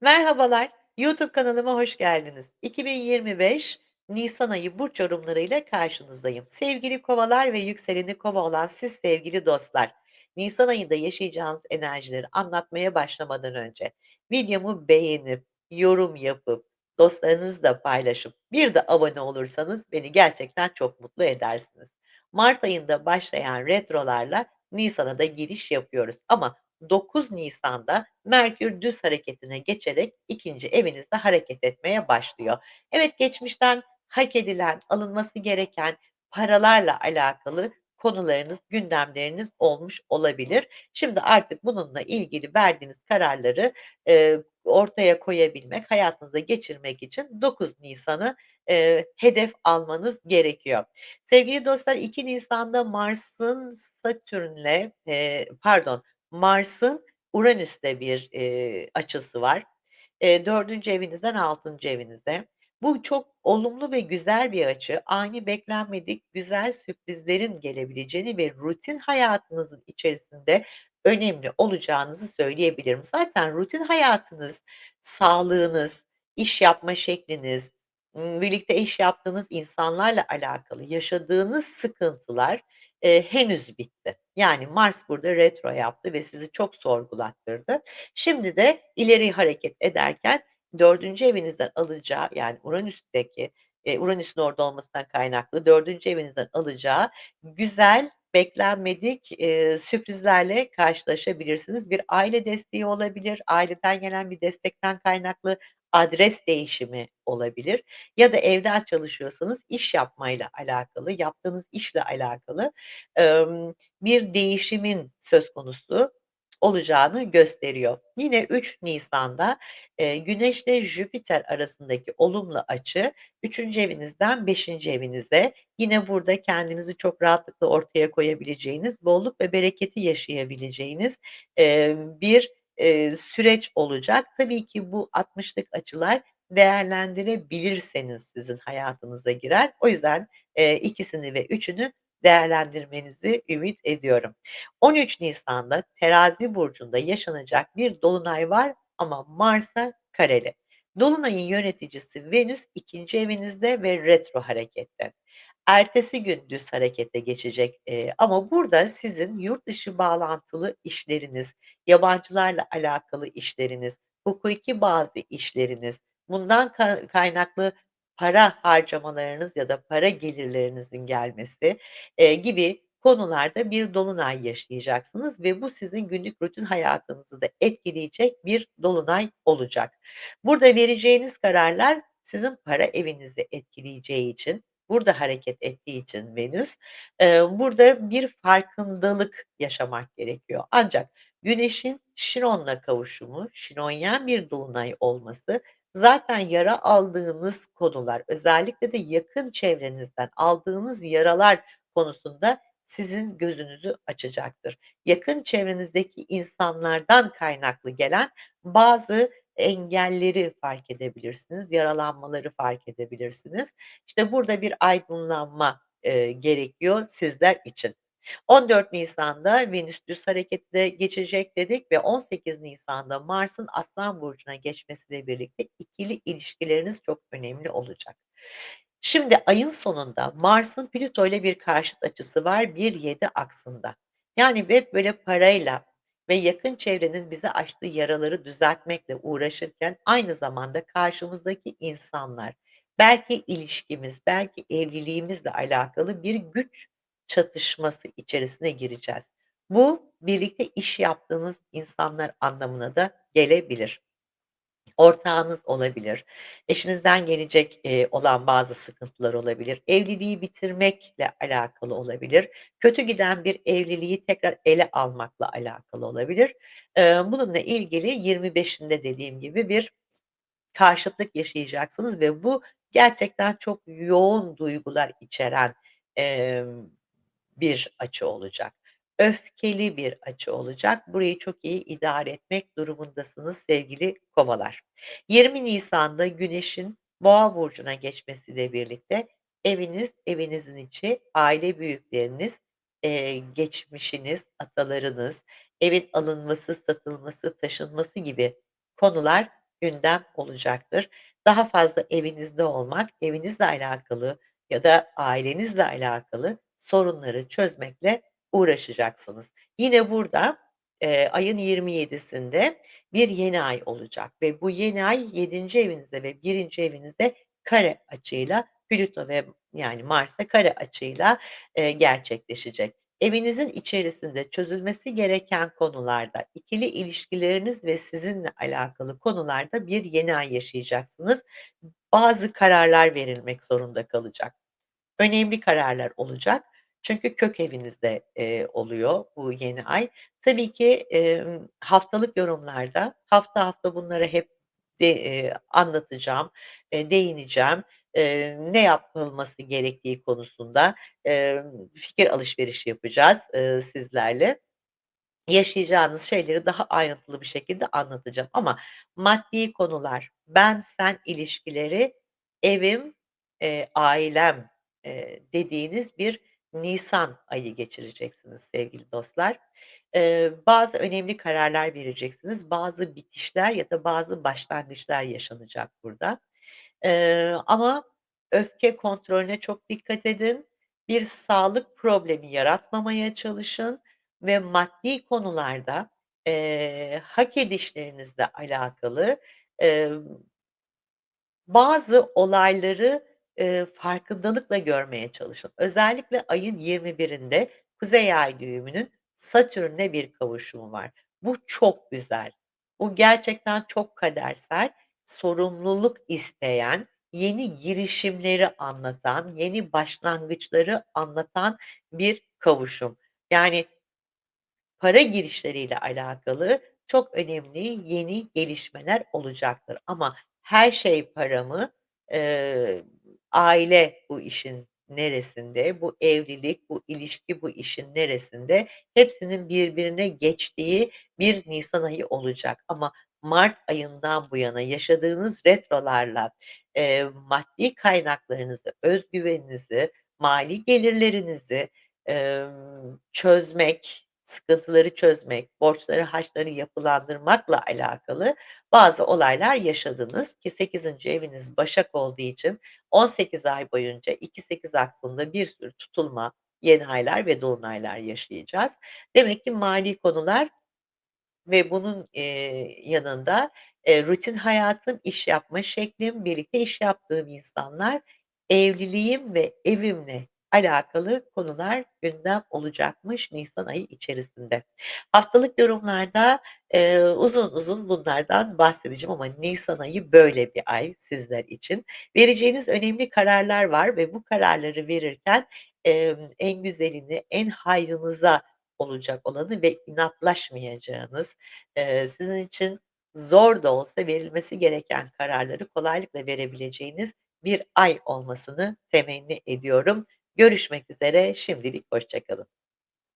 Merhabalar, YouTube kanalıma hoş geldiniz. 2025 nisan ayı burç yorumlarıyla karşınızdayım. Sevgili Kovalar ve yükseleni Kova olan siz sevgili dostlar, nisan ayında yaşayacağınız enerjileri anlatmaya başlamadan önce videomu beğenip, yorum yapıp, dostlarınızla paylaşıp bir de abone olursanız beni gerçekten çok mutlu edersiniz. Mart ayında başlayan retrolarla nisana da giriş yapıyoruz ama 9 Nisan'da Merkür düz hareketine geçerek ikinci evinizde hareket etmeye başlıyor. Evet, geçmişten hak edilen, alınması gereken paralarla alakalı konularınız, gündemleriniz olmuş olabilir. Şimdi artık bununla ilgili verdiğiniz kararları, eee, ortaya koyabilmek, hayatınıza geçirmek için 9 Nisan'ı, eee, hedef almanız gerekiyor. Sevgili dostlar, 2 Nisan'da Mars'ın Satürn'le, eee, pardon, Mars'ın Uranüs'le bir, eee, açısı var. Eee, 4'üncü evinizden 6'ncı evinize. Bu çok olumlu ve güzel bir açı. Ani beklenmedik güzel sürprizlerin gelebileceğini ve rutin hayatınızın içerisinde önemli olacağınızı söyleyebilirim. Zaten rutin hayatınız, sağlığınız, iş yapma şekliniz, birlikte iş yaptığınız insanlarla alakalı yaşadığınız sıkıntılar, eee, henüz bitti. Yani Mars burada retro yaptı ve sizi çok sorgulattırdı. Şimdi de ileri hareket ederken 4'üncü evinizden alacağı yani Uranüs'teki, eee, Uranüs'ün orada olmasından kaynaklı 4'üncü evinizden alacağı güzel, beklenmedik, eee, sürprizlerle karşılaşabilirsiniz. Bir aile desteği olabilir, aileden gelen bir destekten kaynaklı adres değişimi olabilir ya da evden çalışıyorsanız iş yapmayla alakalı, yaptığınız işle alakalı, bir değişimin söz konusu olacağını gösteriyor. Yine 3 Nisan'da, eee, Güneşle Jüpiter arasındaki olumlu açı 3'üncü evinizden 5'inci evinize, yine burada kendinizi çok rahatlıkla ortaya koyabileceğiniz, bolluk ve bereketi yaşayabileceğiniz, eee, bir, eee, süreç olacak. Tabii ki bu 60'lık açılar değerlendirebilirseniz sizin hayatınıza girer. O yüzden, eee, ikisini ve üçünü değerlendirmenizi ümit ediyorum. 13 Nisan'da Terazi burcunda yaşanacak bir dolunay var ama Mars'a kareli. Dolunayın yöneticisi Venüs 2'nci evinizde ve retro harekette. Ertesi gün düz harekete geçecek, eee, ama burada sizin yurt dışı bağlantılı işleriniz, yabancılarla alakalı işleriniz, hukuki bazı işleriniz, bundan ka kaynaklı para harcamalarınız ya da para gelirlerinizin gelmesi, eee, gibi konularda bir dolunay yaşayacaksınız ve bu sizin günlük rutin hayatınızı da etkileyecek bir dolunay olacak. Burada vereceğiniz kararlar sizin para evinizi etkileyeceği için, burada hareket ettiği için Venüs, eee, burada bir farkındalık yaşamak gerekiyor. Ancak Güneş'in Şiron'la kavuşumu, Şironyen bir dolunay olması zaten yara aldığınız konular, özellikle de yakın çevrenizden aldığınız yaralar konusunda sizin gözünüzü açacaktır. Yakın çevrenizdeki insanlardan kaynaklı gelen bazı engelleri fark edebilirsiniz, yaralanmaları fark edebilirsiniz. İşte burada bir aydınlanma, eee, gerekiyor sizler için. 14 Nisan'da Venüs düz harekete geçecek dedik ve 18 Nisan'da Mars'ın Aslan burcuna geçmesiyle birlikte ikili ilişkileriniz çok önemli olacak. Şimdi ayın sonunda Mars'ın Plüton'la bir karşıt açısı var 1-7 aksında. Yani hep böyle parayla ve yakın çevrenin bize açtığı yaraları düzeltmekle uğraşırken aynı zamanda karşımızdaki insanlar, belki ilişkimiz, belki evliliğimizle alakalı bir güç çatışması içerisine gireceğiz. Bu birlikte iş yaptığınız insanlar anlamına da gelebilir. Ortağınız olabilir, eşinizden gelecek, eee, olan bazı sıkıntılar olabilir, evliliği bitirmekle alakalı olabilir, kötü giden bir evliliği tekrar ele almakla alakalı olabilir. Eee, bununla ilgili 25'inde dediğim gibi bir karşıtlık yaşayacaksınız ve bu gerçekten çok yoğun duygular içeren, emm, bir açı olacak. Öfkeli bir açı olacak. Burayı çok iyi idare etmek durumundasınız sevgili Kovalar. 20 Nisan'da Güneş'in Boğa burcuna geçmesiyle birlikte eviniz, evinizin içi, aile büyükleriniz, eee, geçmişiniz, atalarınız, evin alınması, satılması, taşınması gibi konular gündem olacaktır. Daha fazla evinizde olmak, evinizle alakalı ya da ailenizle alakalı sorunları çözmekle uğraşacaksınız. Yine burada, eee, ayın 27'sinde bir yeni ay olacak ve bu yeni ay 7'nci evinizde ve 1'inci evinizde kare açıyla Plüto ve yani Mars'ta kare açıyla, eee, gerçekleşecek. Evinizin içerisinde çözülmesi gereken konularda, ikili ilişkileriniz ve sizinle alakalı konularda bir yeni ay yaşayacaksınız. Bazı kararlar verilmek zorunda kalacak. Önemli kararlar olacak. Çünkü kök evinizde, eee, oluyor bu yeni ay. Tabii ki, emm, haftalık yorumlarda hafta hafta bunları hep de eee, anlatacağım, eee, değineceğim. Eee, ne yapılması gerektiği konusunda, emm, fikir alışverişi yapacağız, ııı, sizlerle. Yaşayacağınız şeyleri daha ayrıntılı bir şekilde anlatacağım ama maddi konular, ben sen ilişkileri, evim, eee, ailem, eee, dediğiniz bir nisan ayı geçireceksiniz sevgili dostlar. Eee, bazı önemli kararlar vereceksiniz. Bazı bitişler ya da bazı başlangıçlar yaşanacak burada. Eee, ama öfke kontrolüne çok dikkat edin. Bir sağlık problemi yaratmamaya çalışın ve maddi konularda, eee, hak edişlerinizle alakalı, emm bazı olayları, eee, farkındalıkla görmeye çalışın. Özellikle ayın 21'inde Kuzey Ay düğümünün Satürn'le bir kavuşumu var. Bu çok güzel. Bu gerçekten çok kadersel, sorumluluk isteyen, yeni girişimleri anlatan, yeni başlangıçları anlatan bir kavuşum. Yani para girişleriyle alakalı çok önemli yeni gelişmeler olacaktır ama her şey para mı? Eee, aile bu işin neresinde? Bu evlilik, bu ilişki bu işin neresinde? Hepsinin birbirine geçtiği bir nisan ayı olacak ama mart ayından bu yana yaşadığınız retrolarla, eee, maddi kaynaklarınızı, öz güveninizi, mali gelirlerinizi, emm, çözmek, sıkıntıları çözmek, borçları harçları yapılandırmakla alakalı bazı olaylar yaşadınız ki 8'inci eviniz Başak olduğu için 18 ay boyunca 2-8 aksında bir sürü tutulma, yeni aylar ve dolunaylar yaşayacağız. Demek ki mali konular ve bunun, eee, yanında, eee, rutin hayatım, iş yapma şeklim, birlikte iş yaptığım insanlar, evliliğim ve evimle alakalı konular gündem olacakmış nisan ayı içerisinde. Haftalık yorumlarda, eee, uzun uzun bunlardan bahsedeceğim ama nisan ayı böyle bir ay sizler için. Vereceğiniz önemli kararlar var ve bu kararları verirken, emm, en güzelini, en hayrınıza olacak olanı ve inatlaşmayacağınız, eee, sizin için zor da olsa verilmesi gereken kararları kolaylıkla verebileceğiniz bir ay olmasını temenni ediyorum. Görüşmek üzere, şimdilik hoşça kalın.